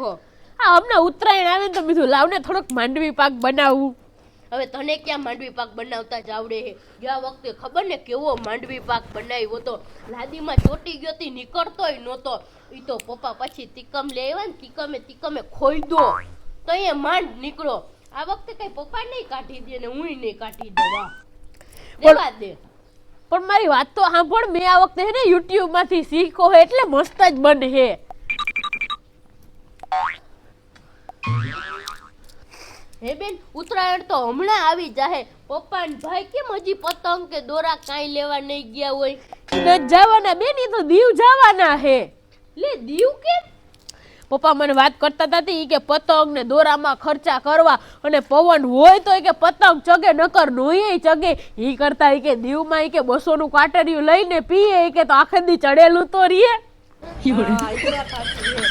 હો. આ અમને ઉત્તરાયણ આવે ને તો બીજું લાવને થોડોક માંડવી પાક બનાવું. હવે તને ક્યાં માંડવી પાક બનાવતા જ આવડે હે ગયા વખતે ખબર ને કેવો માંડવી પાક બનાવ્યો તો લાદીમાં ચોટી ગયો હતી નીકળતોય નહોતો. ઈ તો પપ્પા પછી તિકમ લઈ આવ્યા ને તિકમે તિકમે ખોઈ દો તો એ માંડ નીકળો. આ વખતે કઈ પપ્પા નહીં કાઢી દે ને હું નહીં કાઢી દેવા દેવા દે. પણ મારી વાત તો સાંભળ મેં આ વખતે હે ને યુટ્યુબમાંથી શીખો એટલે મસ્ત જ બને હે. હે બેન ઉત્તરાયણ તો હમણાં આવી જાહે. પપ્પા ને ભાઈ કેમ હજી પતંગ કે દોરા કાંઈ લેવા નહીં ગયા હોય? ન જવાના બેન તો દીવ જવાના હે. લે દીવ કેમ? પપ્પા મને વાત કરતા હતા ઈ કે પતંગ ને દોરામાં ખર્ચા કરવા અને પવન હોય તો કે પતંગ ચગે નકર નોય ચગે. ઈ કરતા ઈ કે દીવમાં ઈ કે બસો નું કાટરિયું લઈને પીએ ઈ કે તો આખે દી ચડેલું તો રીએ હા, ઈ વાત સાચી હે.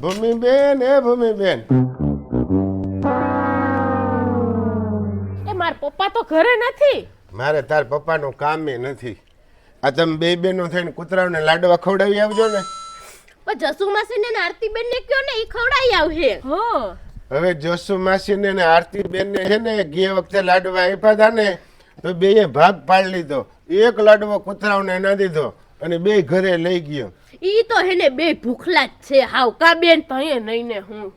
ભૂમિબેન એ ભૂમિબેન. એ માર પપ્પા તો ઘરે નથી. મારે તાર પપ્પાનું કામે નથી. આ તમે બે બેનો થઈને કૂતરાઓને લાડવા ખવડાવી આવજો ને. પણ જસુ માસી ને આરતી બેન ને કયો ને ઈ ખવડાવી આવશે હા. હવે જસુ માસીને ને આરતી બેનને છે ને ગયે વખતે લાડવા આપ્યા હતા ને તો બેએ ભાગ પાડી લીધો. એક લાડવો કૂતરાઓને ના દીધો અને બે ઘરે લઈ ગયો. ઈ તો હેને બે ભૂખલા જ છે. હાવ કાબેન બેન તઈએ નહીં ને હું.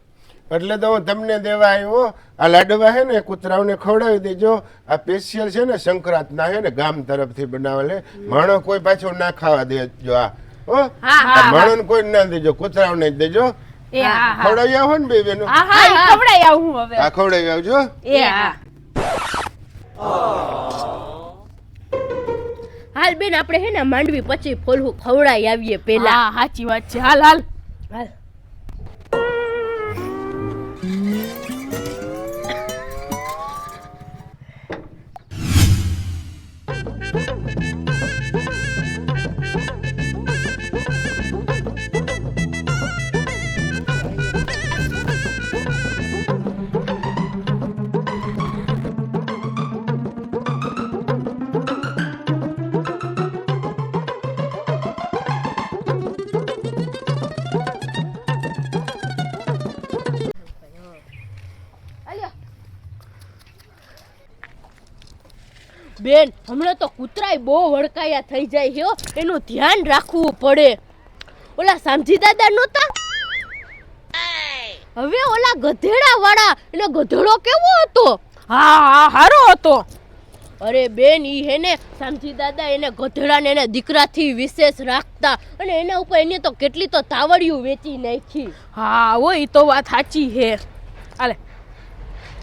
એટલે તો હું તમને દેવા આવ્યો આ લાડવા છે ને કૂતરાઓને ખવડાવી દેજો. આ સ્પેશિયલ છે ને સંક્રાંતના હે ને ગામ તરફથી બનાવેલે. માણો કોઈ પાછો ના ખાવા દેજો આ. હો? હા, માણોને કોઈ ના દેજો કૂતરાઓને જ દેજો. એ હા હા. ખવડાવી આવો ને બે બેનો. હા હા ઈ આવું હવે. આ ખવડાવી આવજો. એ હા. હાલ બેન આપણે હે ને માંડવી પછી ફોલવું ખવડાઈ આવીએ પેલા સાચી વાત છે. હાલ હાલ. હાલ. હમણાં તો કૂતરાય બહુ વળકાયા થઈ જાય હ્યો એનું ધ્યાન રાખવું પડે. ઓલા સામજી દાદા નહોતા? હવે ઓલા ગધેડા વાળા એટલે ગધેડો કેવો હતો? હા હા હારો હતો. અરે બેન ઈ હે ને સામજી દાદા એને ગધેડાને એને દીકરાથી વિશેષ રાખતા અને એના ઉપર એને તો કેટલી તો તાવડિયું વેચી નાખી. હા ઈ તો વાત સાચી હે. આલે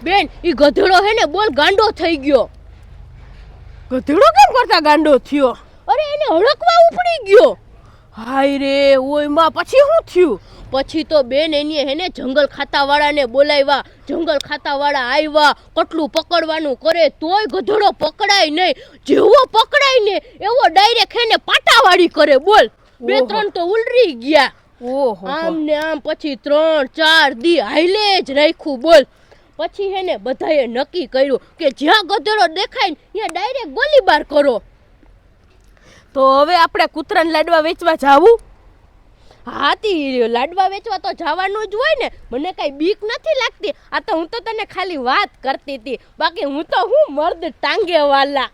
બેન ઈ ગધેડો હે ને બોલ ગાંડો થઈ ગયો. ગધેડો કેમ કરતા ગાંડો થયો? અરે એને હળકવા ઉપડી ગયો. હાય રે ઓયમાં પછી શું થયું? પછી તો બેન એની હેને જંગલ ખાતાવાળાને બોલાવ્યા. જંગલ ખાતાવાળા આવ્યા. કટલું પકડવાનું કરે તોય ગધેડો પકડાય નહીં. જેવો પકડાય ને એવો ડાયરેક્ટ હેને પાટાવાળી કરે બોલ. બે ત્રણ તો ઉલરી ગયા. ઓહો આમ ને આમ પછી ત્રણ ચાર દી હાઈલે જ રાખ્યું બોલ. પછી હેને બધાએ નક્કી કર્યું કે જ્યાં ગધેડો દેખાય ને ત્યાં ડાયરેક્ટ ગોલીબાર કરો. તો હવે આપણે કૂતરાને લાડવા વેચવા જાવું? હાથી લાડવા વેચવા તો જવાનું જ હોય ને મને કઈ બીક નથી લાગતી. આ તો હું તો તને ખાલી વાત કરતી હતી. બાકી હું તો હું મર્દ ટાંગે વાલા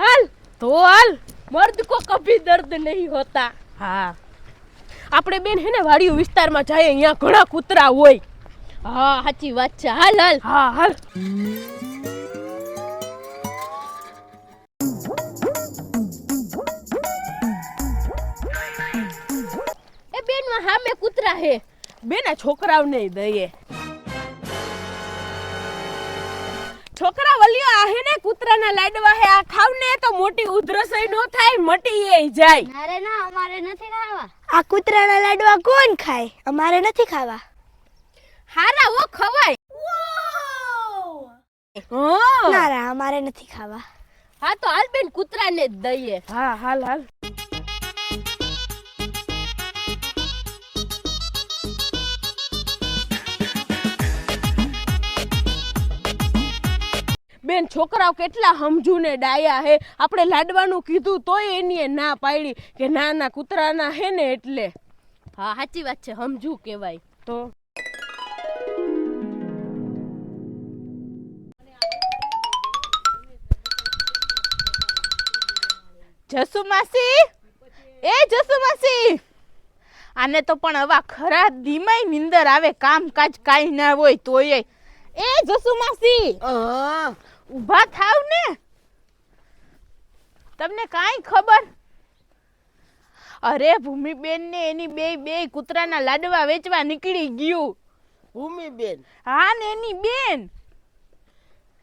હાલ. તો હાલ. મર્દ કો કભી દર્દ નહીં હોતા. હા. આપણે બેન હે ને વાડિયું વિસ્તારમાં જાય અહીંયા ઘણા કૂતરા હોય. હા સાચી વાત છે. હાલ હાલ. હા હાલ. એ બેનમાં હામે કૂતરા હે બેન આ છોકરાઓને દઈએ. છોકરા વલ્યો આ હે ને કૂતરાના લાડવા હે. આ ખાવ ને તો મોટી ઉધરસઈ નો થાય મટી એ જાય. અરે ના અમારે નથી ખાવા. આ કૂતરાના લાડવા કોણ ખાય? અમારે નથી ખાવા હારા ઓ ખવાય હા ના નથી ખાવા. હા તો હાલ બેન કૂતરાને જ દઈએ. હા હાલ હાલ. બેન છોકરાઓ કેટલા સમજુ ને ડાયા હે. આપણે લાડવાનું કીધું તોય એની એ ના પાડી કે ના ના કૂતરાના હે ને એટલે. હા સાચી વાત છે સમજુ કહેવાય. તો જસુ માસી? એ જસુ માસી! આને તો પણ હવા ખરા ધીમાય નિંદર આવે કામકાજ કાંઈ ના હોય તોય. એ જસુ માસી! ઊભા થાવ ને. તમને કાંઈ ખબર? અરે ભૂમિબેન ને એની બે બે કૂતરાના લાડવા વેચવા નીકળી ગયું. ભૂમિબેન? હા ને એની બેન.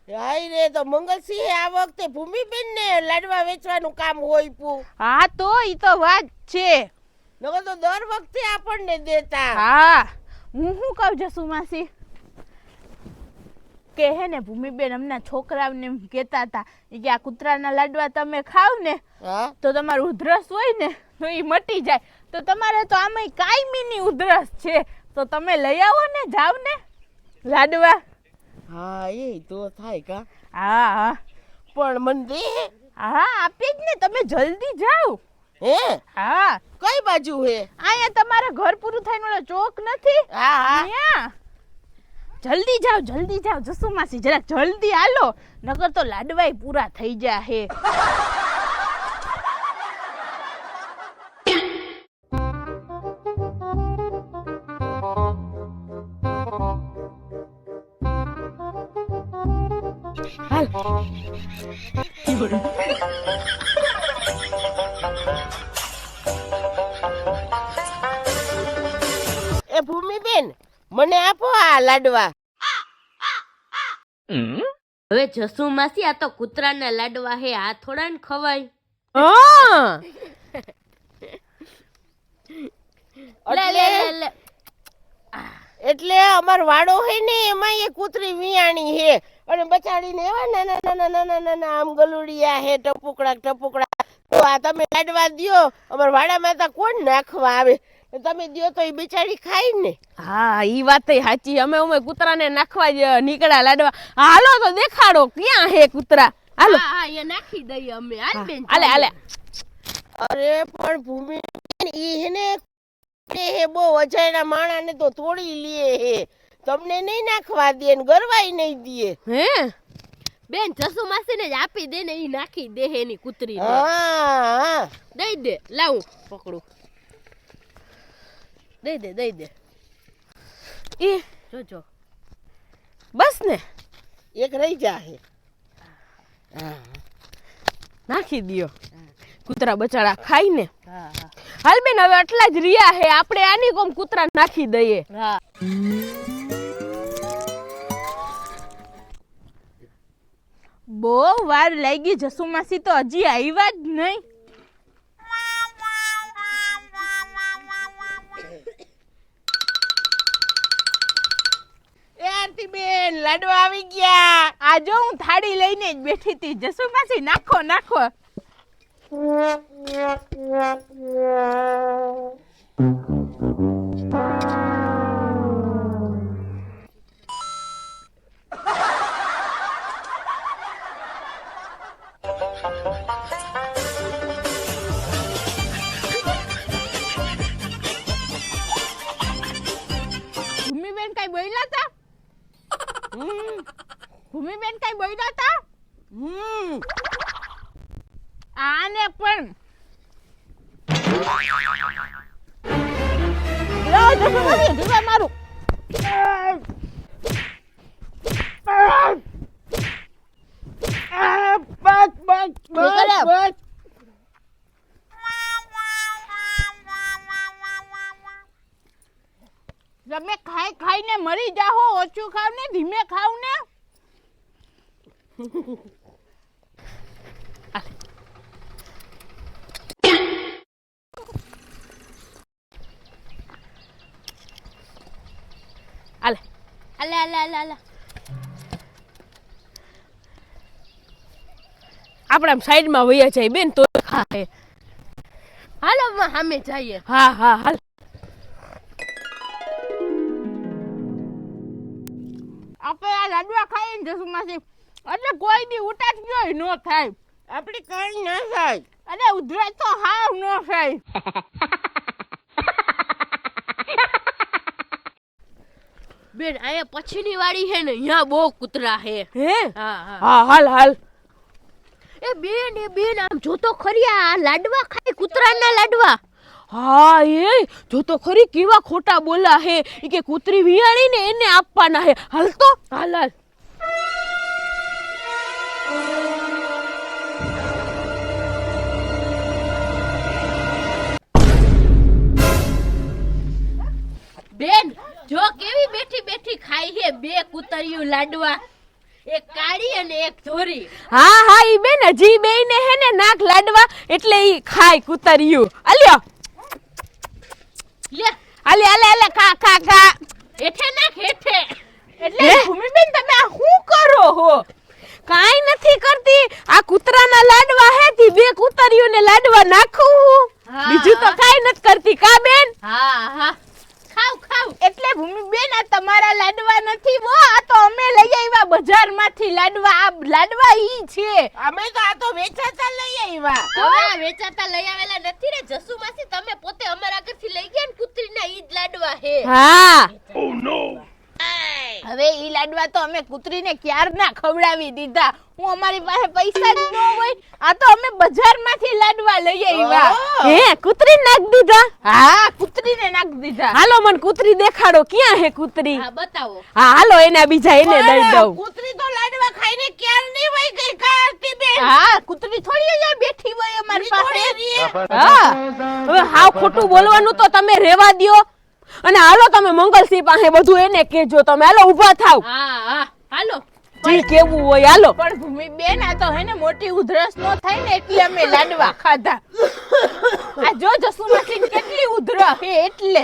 હાય રે તો મંગલસિંહ આ વખતે ભૂમિબેન ને લાડવા વેચવાનું કામ હોય પૂ. હા તો ઈ તો વાત છે. નકર તો દર વખતે આપણને દેતા. હા હું શું કહું જસુ માસી કે હે ને ભૂમિબેન હમણાં છોકરાઓને એમ કહેતા હતા કે આ કૂતરાના લાડવા તમે ખાવ ને તો તમારું ઉધરસ હોય ને તો એ મટી જાય. તો તમારે તો આમાંય કાયમીની ઉધરસ છે. તો તમે લઈ આવો ને જાવ ને લાડવા. હા એ તો થાય કા. હા હા. પણ મને હા આપી જ ને તમે જલ્દી જાઓ. હે? હા. કઈ બાજુ હે? અહીંયા તમારે ઘર પૂરું થઈને ઓલો ચોક નથી? હા હા. જલ્દી જાઓ જલ્દી જાઓ જસુ માસી જરાક જલ્દી હાલો. નકર તો લાડવાય પૂરા થઈ જા હે. એ ભૂમિબેન મને આપો આ લાડવા. હવે જસુ માસી આ તો કૂતરાના લાડવા હે આ થોડા ને ખવાય એટલે અમાર વાડો હે ને એમાં એ કૂતરી વિયાણી હે. અને બચાડીને એવા નાના નાના નાના નાના આમ ગલુડિયા હે ટપુકડા ટપુકડા. તો આ તમે લાડવા દો અમાર વાડામાં તો કોણ નાખવા આવે? તમે દો તો એ બિચારી ખાય ને. હા એ વાત સાચી. અમે અમે કૂતરાને નાખવા જ નીકળ્યા લાડવા. હાલો તો દેખાડો ક્યાં હે કૂતરા? હાલો. હા હા એ નાખી દઈએ અમે. હાલ બેન હાલે હાલે. અરે પણ ભૂમિ ઈ હે ને હે બહુ અજાયના માણાને તો તોડી લે હે. તમને નહીં નાખવા દે ને ગરવાય નહીં દે. હે? બેન જસુ માસી ને જ આપી દે ને એ નાખી દે હે એની કૂતરી હા દઈ દે લાવું પકડું. દઈ દે દઈ દે. એ જોજો. બસ ને. એક રહી જાહે. નાખી દિયો. કૂતરા બચાડા ખાઈ ને. હાલ બેન હવે આટલા જ રહ્યા હે. આપણે આની કોમ કૂતરા નાખી દઈએ. હા. બહુ વાર લાગી જસુ માસી તો હજી આવ્યા જ નહીં. બેન લાડવા આવી ગયા. આ જો હું થાળી લઈને જ બેઠી હતી. જસુ માસી નાખો નાખો. ભૂમિબેન કઈ બોલ્યા તા? ભૂમિબેન કઈ બોલ્યા તા? આને પણ મારું. બસ બસ નીકળે. બસ. તમે ખાઈ ખાઈને મરી જાહો ઓછું ખાવ ને ધીમે ખાવ ને. હાલે અલે અલે અલે અલે આપણે આમ સાઈડમાં વયા જાય બેન તો ખાય. હાલો માં સામે જઈએ. હા હા હાલ. આપણે આ લાડવા ખાઈને જશું માસી એટલે કોઈ બી ઉટાટ જોઈ નો થાય. આપણે કઈ ન થાય. અને ઉધરસ તો હાવ ન થાય. બેન અહીંયા પછીની વાડી હે ને અહીંયા બહુ કૂતરા હે હે? હા હા. હા હાલ હાલ. એ બેન એ બેન આમ જોતો ખરી આ લાડવા ખાય કૂતરાના લાડવા. હા એ જો તો ખરી કેવા ખોટા બોલા હે. ઈ કે કૂતરી વિયાણી ને એને આપવાના હે. હાલ તો હાલ હાલ. બેન જો કેવી બેઠી બેઠી ખાય છે બે કૂતરીયું લાડવા. એક કાળી અને એક ધોરી. હા હા ઈ બેન હજી બેય ને હે ને નાક લાડવા એટલે ઈ ખાય કૂતરીયું આલ્યો લે. આલે આલે આલે ખા ખા ખા. હેઠે નાખ હેઠે. એટલે ભૂમિબેન તમે આ શું કરો હો? કાઈ નથી કરતી. આ કૂતરાના લાડવા હે તી બે કૂતરીઓને લાડવા નાખું હું. બીજું તો કાઈ નથી કરતી. કા બેન. હા હા. ખાવ ખાવ. એટલે ભૂમિબેન આ તમારા લાડવા નથી વો આ તો અમે લઈ આવ્યા બજારમાંથી લાડવા. આ લાડવા ઈ છે. અમે તો આ તો વેચાતા લઈ આવ્યા. હવે વેચાતા લઈ આવેલા નથી ને જસુ માસી તમે પોતે અમારા ઘરથી લઈ ગયા ઈ જ લાડવા હે. હા. હવે ઈ લાડવા તો અમે કૂતરીને ક્યારના ખવડાવી દીધા? હું અમારી પાસે પૈસા જ ન હોય આ તો અમે બજારમાંથી લાડવા લઈ આવ્યા. હે કૂતરી નાખ દીધા? હા કૂતરીને નાખ દીધા. હાલો મને કૂતરી દેખાડો. ક્યાં હે કૂતરી? હા બતાવો. હા હાલો એના બીજા એને દઈ દઉં. કૂતરી તો લાડવા ખાઈને ક્યાર નહીં વહી ગઈ કારતી બેન હા કૂતરી થોડી અહીંયા બેઠી હોય અમારી પાસે હા. હવે હાવ ખોટું બોલવાનું તો તમે રેવા દ્યો. અને હાલો તમે મંગલસિંહ પાસે બધું એને કેજો તમે હાલો ઊભા થાવ. હાલો. જી કેવું હોય હાલો. પણ ભૂમિ બેન આ તો હે ને મોટી ઉધરસ નો થાય ને એટલે અમે લાડવા ખાધા. આ જો જસુમાસી કેટલી ઉધર હે એટલે.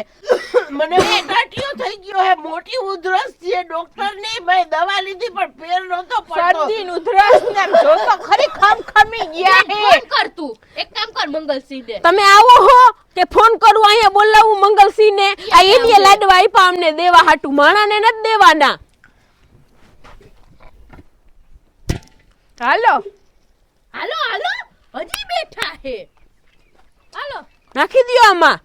મને ટાટિયો થઈ ગયો હે મોટી ઉધરસ છે ડોક્ટર ને ભાઈ દવા લીધી પણ ફેર નહોતો પડતો. શરદી ને ઉધરસ ને આમ જો તો ખરી ખામ ખામી ગયા હે. ફોન કર તું એક કામ કર મંગલસિંહ ને તમે આવો હો કે ફોન કરું અહીંયા બોલાવું મંગલસિંહ ને આ એની લાડવા આપ્યા અમને દેવા હાટું માણાને નથી દેવાના. હાલો. હાલો હાલો. હજી બેઠા હે હાલો. નાખી દ્યો આમાં.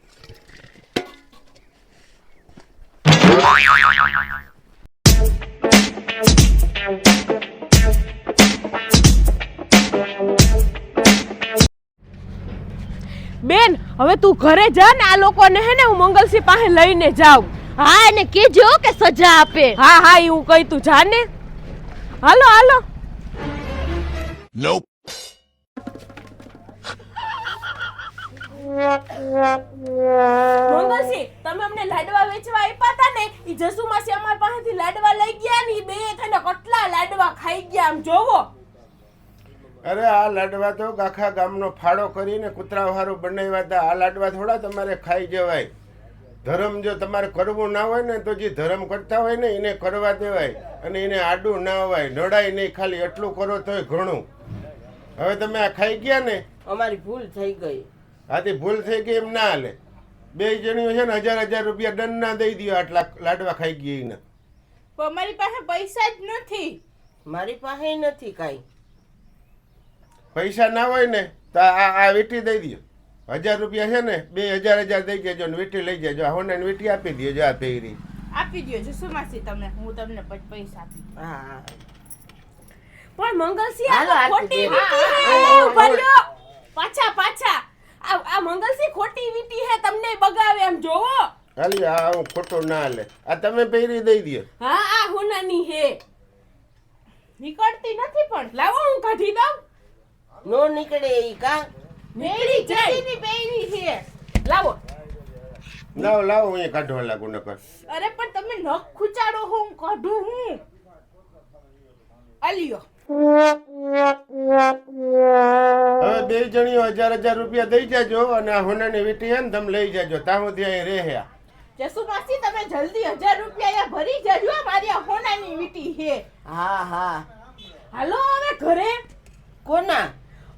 બેન હવે તું ઘરે જા ને આ લોકોને હે ને હું મંગલસિંહ પાસે લઈને જાઉં. હા એને કેજો કે સજા આપે. હા હા એવું હું કહી તું જા ને. હાલો હાલો. Nope. મંગલસિંહ તમે અમને લાડવા વેચવા આપ્યા હતા ને? એ જસુ માસી અમાર પાસેથી લાડવા લઈ ગયા ને ઈ બે થઈને કેટલા લાડવા ખાઈ ગયા આમ જોવો. અરે આ લાડવા તો આખા ગામનો ફાળો કરીને કૂતરા બનાવ્યા હતા આ લાડવા થોડા તમારે ખાઈ જવાય. ધર્મ જો તમારે કરવું ના હોય ને તો જે ધર્મ કરતા હોય ને એને કરવા દેવાય. અને એને આડું ના અવાય. નડાય નહીં ખાલી. એટલું કરો તોય ઘણું. હવે તમે આ ખાઈ ગયા ને? અમારી ભૂલ થઈ ગઈ. આથી ભૂલ થઈ ગઈ એમ ના હાલે. બે જણીઓ છે ને હજાર હજાર રૂપિયા દંડ ના દઈ દો આટલા લાડવા ખાઈ ગઈ ને પણ અમારી પાસે પૈસા જ નથી. મારી પાસે નથી કાઈ. પૈસા ના હોય ને તો આ આ વીટી દઈ દો હજાર રૂપિયા છે ને બે હજાર હજાર દઈ દેજો ને વીટી લઈ જજો આ હોને વીટી આપી દેજો આ પહેરી આપી દેજો શું માસી તમે? હું તમને પૈસા આપી દઉં. હા. પણ મંગલસિંહ આ ખોટી વીટી પાછા પાછા. આ આ મંગલસિંહ ખોટી વીટી હે તમને બગાવે એમ જોવો. હાલી આ હું ખોટો ના લે આ તમે પહેરી દઈ દો હા આ હુનાની હે. નીકળતી નથી પણ. લાવો હું કાઢી દઉં. નો નીકળે ઈ કા? મેરી જાય. પહેરી છે. લાવો. લાવો લાવો હું કાઢવા લાગુ નકર. અરે પણ તમે નખ ખુચાડો હું કાઢું હું. અલિયો હવે બે જણીઓ હજાર હજાર રૂપિયા દઈ જાજો અને આ હોનાની વીટી એમ ને તમે લઈ જાજો. ત્યાં સુધી અહીં રહે જસુમાસી તમે જલ્દી હજાર રૂપિયા અહીંયા ભરી જજો મારી આ હોનાની વીટી હે હા હા. હાલો હવે ઘરે. કોના?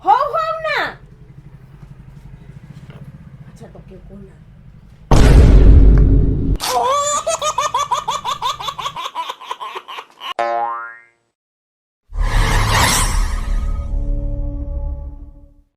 હોવ હોવ ના. અચ્છા તો કે કોના?